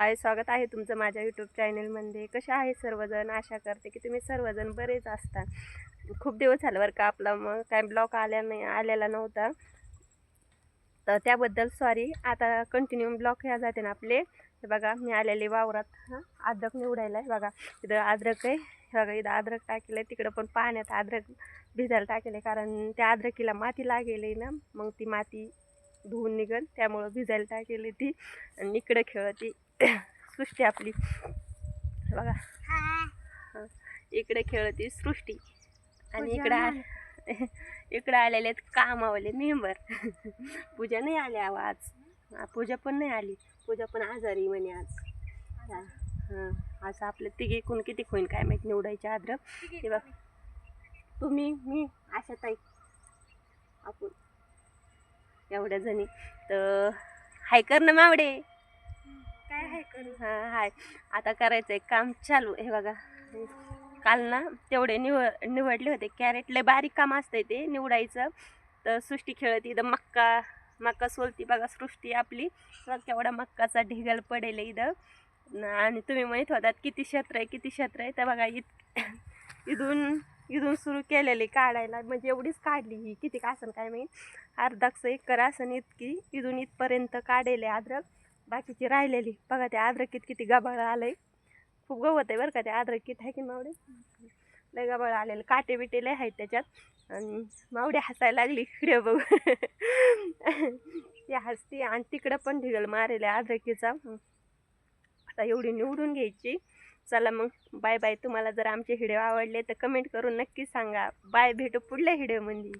हाय स्वागत आहे तुमचं माझ्या यूट्यूब चॅनलमध्ये कसे आहे सर्वजण? आशा करते की तुम्ही सर्वजण बरेच असता. खूप दिवस झालं बरं का आपला मग काय ब्लॉक आल्या नाही आलेला नव्हता. तर त्याबद्दल सॉरी आता कंटिन्यू ब्लॉक ह्या जाते ना आपले. हे बघा मी आलेले वावरात. अद्रक निवडायला. आहे बघा इथं अद्रक आहे. बघा इथं अद्रक टाकेलं आहे तिकडं पण पाण्यात अद्रक भिजायला टाकेलं आहे कारण त्या अद्रकीला माती लागेल आहे ना. मग ती माती धुवून निघल त्यामुळं भिजायला टाकेली ती? आणि इकडं खेळती सृष्टी आपली. बघा. हां. इकडे खेळती सृष्टी. आणि इकडं इकडं आलेले आहेत कामावाले मेंबर. पूजा नाही आली आवाज हा, पूजा पण नाही आली. पूजा पण आजारी म्हणे आज. हा, असं आपलं तिघे कोण किती होईन काय माहीत निवडायचे अद्रक हे बघ. तुम्ही मी आशा ताई आपण. एवढ्या जणी. तर हाय कर ना मावडे. काय आहे करू? हां हाय. आता करायचं आहे काम चालू हे बघा. काल ना तेवढे निव निवडले होते. कॅरेट लय बारीक काम असतंय ते निवडायचं. तर सृष्टी खेळत इथं मक्का मक्का सोलती बघा सृष्टी आपली. केवढा मक्काचा ढिगल पडेल इथं. आणि तुम्ही म्हणत होतात किती क्षेत्र आहे किती क्षेत्र आहे. तर बघा इत इथून इथून सुरू केलेली काढायला. म्हणजे एवढीच काढली ही. किती का असेल काय माहीत? अर्धाकस एकर असन इतकी. इथून इथपर्यंत काढले अद्रक. बाकीची राहिलेली. बघा त्या अद्रकीत किती गबाळ आलंय. खूप गवत आहे बरं का त्या अद्रकीत. आहे की मावडे लय गबाळ आलेलं. काटे बिटे लय आहेत त्याच्यात. आणि मावडे हसायला लागली. इकडे बघू ती हसती आणि तिकडं पण ढिगल मारेल अद्रकीचा. आता एवढी निवडून घ्यायची. चला मग. Bye bye. तुम्हाला जर आमचे व्हिडिओ आवडले तर कमेंट करून नक्की सांगा. बाय. भेटू पुढल्या व्हिडिओमध्ये.